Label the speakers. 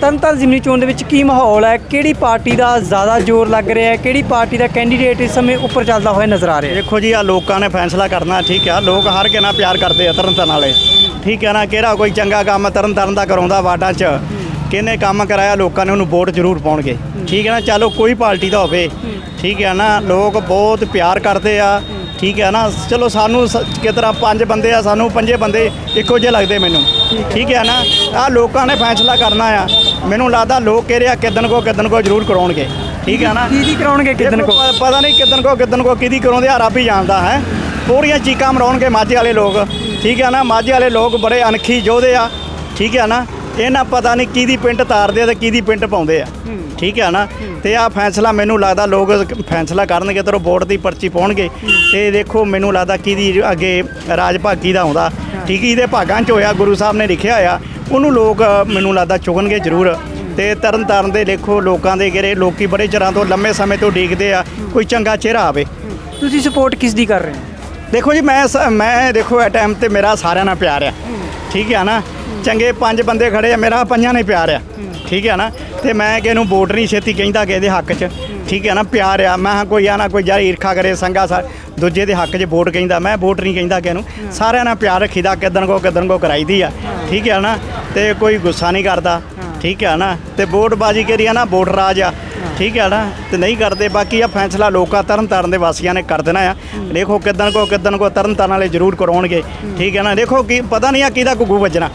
Speaker 1: ਤਰਨਤਾਰਨ ਜ਼ਿਮਨੀ ਚੋਣ ਦੇ ਵਿੱਚ ਕੀ ਮਾਹੌਲ ਹੈ? ਕਿਹੜੀ ਪਾਰਟੀ ਦਾ ਜ਼ਿਆਦਾ ਜ਼ੋਰ ਲੱਗ ਰਿਹਾ ਹੈ? ਕਿਹੜੀ ਪਾਰਟੀ ਦਾ ਕੈਂਡੀਡੇਟ ਇਸ ਸਮੇਂ ਉੱਪਰ ਚੱਲਦਾ ਹੋਇਆ ਨਜ਼ਰ ਆ ਰਿਹਾ ਹੈ?
Speaker 2: ਦੇਖੋ ਜੀ ਆ ਲੋਕਾਂ ਨੇ ਫੈਸਲਾ ਕਰਨਾ, ਠੀਕ ਆ। ਲੋਕ ਹਰ ਕੇ ਨਾਲ ਪਿਆਰ ਕਰਦੇ ਆ ਤਰਨਤਾਰਨ ਵਾਲੇ। ਠੀਕ ਹੈ ਨਾ, ਕਿਹੜਾ ਕੋਈ ਚੰਗਾ ਕੰਮ ਤਰਨਤਾਰਨ ਦਾ ਕਰਾਉਂਦਾ ਵਾਰਡਾਂ 'ਚ? ਕਿਹਨੇ ਕੰਮ ਕਰਾਇਆ, ਲੋਕਾਂ ਨੇ ਉਹਨੂੰ ਵੋਟ ਜ਼ਰੂਰ ਪਾਉਣਗੇ। ਠੀਕ ਹੈ ਨਾ, ਚਲੋ ਕੋਈ ਪਾਰਟੀ ਦਾ ਹੋਵੇ। ਠੀਕ ਹੈ ਨਾ, ਲੋਕ ਬਹੁਤ ਪਿਆਰ ਕਰਦੇ ਆ। ਠੀਕ ਹੈ ਨਾ? ਚਲੋ ਸਾਨੂੰ ਤਰ੍ਹਾਂ ਪੰਜ ਬੰਦੇ ਆ ਸਾਨੂੰ ਪੰਜੇ ਬੰਦੇ ਇੱਕੋ ਜਿਹੇ ਲੱਗਦੇ ਮੈਨੂੰ। ਠੀਕ ਹੈ। ਨਾ? ਆ ਲੋਕਾਂ ਨੇ ਫੈਸਲਾ ਕਰਨਾ ਆ। ਮੈਨੂੰ ਲੱਗਦਾ ਲੋਕ ਕਹਿ ਰਿਹਾ ਕਿਦਨ ਕੋ ਕਿਦਨ ਕੋ ਜ਼ਰੂਰ ਕਰਾਉਣਗੇ। ਠੀਕ ਹੈ ਨਾ?
Speaker 1: ਕੀ ਕੀ ਕਰਾਉਣਗੇ ਕਿਦਨ ਕੋ?
Speaker 2: ਪਤਾ ਨਹੀਂ ਕਿਦਨ ਕੋ ਕਿਦਨ ਕੋ ਕਿਹਦੀ ਕਰਾਉਂਦੇ ਆ ਰੱਬ ਹੀ ਜਾਣਦਾ ਹੈ? ਪੂਰੀਆਂ ਚੀਕਾਂ ਮਰਾਉਣਗੇ ਮਾਝੇ ਵਾਲੇ ਲੋਕ। ਠੀਕ ਹੈ ਨਾ? ਮਾਝੇ ਵਾਲੇ ਲੋਕ ਬੜੇ ਅਣਖੀ ਯੋਧੇ ਆ। ਠੀਕ ਹੈ ਨਾ? ਇਹਨਾਂ ਪਤਾ ਨਹੀਂ ਕਿਹਦੀ ਪਿੰਟ ਤਾਰਦੇ ਆ ਤੇ ਕਿਹਦੀ ਪਿੰਟ ਪਾਉਂਦੇ ਆ। ਠੀਕ ਹੈ ਨਾ? ਤੇ ਆ ਫੈਸਲਾ ਮੈਨੂੰ ਲੱਗਦਾ ਲੋਕ ਫੈਸਲਾ ਕਰਨਗੇ ਤੇ ਵੋਟ ਦੀ ਪਰਚੀ ਪਾਉਣਗੇ। ਤੇ ਦੇਖੋ ਮੈਨੂੰ ਲੱਗਦਾ ਕਿਹਦੀ ਅੱਗੇ ਰਾਜ ਭਾਗੀ ਦਾ ਆਉਂਦਾ। ਠੀਕ ਹੈ ਇਹਦੇ ਭਾਗਾਂ 'ਚ ਹੋਇਆ ਗੁਰੂ ਸਾਹਿਬ ਨੇ ਲਿਖਿਆ ਹੋਇਆ ਉਹਨੂੰ ਲੋਕ ਮੈਨੂੰ ਲੱਗਦਾ ਚੁਗਣਗੇ ਜ਼ਰੂਰ। ਤੇ ਤਰਨ ਤਾਰਨ ਦੇ ਦੇਖੋ ਲੋਕਾਂ ਦੇ ਘਰੇ ਲੋਕੀ ਬੜੇ ਚਿਰਾਂ ਤੋਂ ਲੰਮੇ ਸਮੇਂ ਤੋਂ ਡੀਕਦੇ ਆ ਕੋਈ ਚੰਗਾ ਚਿਹਰਾ ਆਵੇ।
Speaker 1: ਤੁਸੀਂ ਸਪੋਰਟ ਕਿਸ ਦੀ ਕਰ ਰਹੇ ਹੋ?
Speaker 2: ਦੇਖੋ ਜੀ ਮੈਂ ਸ- ਮੈਂ ਦੇਖੋ ਇਹ ਟਾਈਮ ਤੇ ਮੇਰਾ ਸਾਰਿਆਂ ਨਾਲ ਪਿਆਰ ਆ। ਠੀਕ ਹੈ ਨਾ? ਚੰਗੇ ਪੰਜ ਬੰਦੇ ਖੜੇ ਆ ਮੇਰਾ ਪੰਜਾਂ ਨੇ ਪਿਆਰ ਆ। ਠੀਕ ਹੈ ਨਾ? ਤੇ ਮੈਂ ਕਿਸੇ ਨੂੰ ਵੋਟ ਨਹੀਂ ਛੇਤੀ ਕਹਿੰਦਾ ਕਿ ਇਹਦੇ ਹੱਕ 'ਚ। ਠੀਕ ਹੈ ਨਾ? ਪਿਆਰ ਆ। ਮੈਂ ਕਿਹਾ ਕੋਈ ਆ ਨਾ ਕੋਈ ਯਾਰ ਈਰਖਾ ਕਰੇ ਸੰਗਾ ਸਾ ਦੂਜੇ ਦੇ ਹੱਕ 'ਚ ਵੋਟ ਕਹਿੰਦਾ ਮੈਂ ਵੋਟ ਨਹੀਂ ਕਹਿੰਦਾ ਕਿਸੇ ਨੂੰ। ਸਾਰਿਆਂ ਨਾਲ ਪਿਆਰ ਰੱਖੀਦਾ ਕਿਦਨ ਕੋ ਕਿਦਨ ਕੋ ਕਰਾਈਦੀ ਆ। ਠੀਕ ਹੈ ਨਾ? ਤੇ ਕੋਈ ਗੁੱਸਾ ਨਹੀਂ ਕਰਦਾ। ਠੀਕ ਹੈ ਨਾ? ਤੇ ਵੋਟ ਬਾਜੀ ਕਰੀ ਆ ਨਾ? ਵੋਟ ਰਾਜ ਆ। ਠੀਕ ਹੈ ਨਾ? ਤੇ ਨਹੀਂ ਕਰਦੇ ਬਾਕੀ ਆ ਫੈਸਲਾ ਲੋਕਾਂ ਤਰਨ ਤਾਰਨ ਦੇ ਵਾਸੀਆਂ ਨੇ ਕਰ ਦੇਣਾ ਆ। ਦੇਖੋ ਕਿਦਨ ਕੋ ਕਿਦਨ ਕੋ ਤਰਨ ਤਾਰਨ ਵਾਲੇ ਜ਼ਰੂਰ ਕਰਾਉਣਗੇ। ਠੀਕ ਹੈ ਨਾ? ਦੇਖੋ ਕੀ ਪਤਾ ਨਹੀਂ ਆ ਕਿਹਦਾ ਗੁੱਗੂ ਵੱਜਣਾ।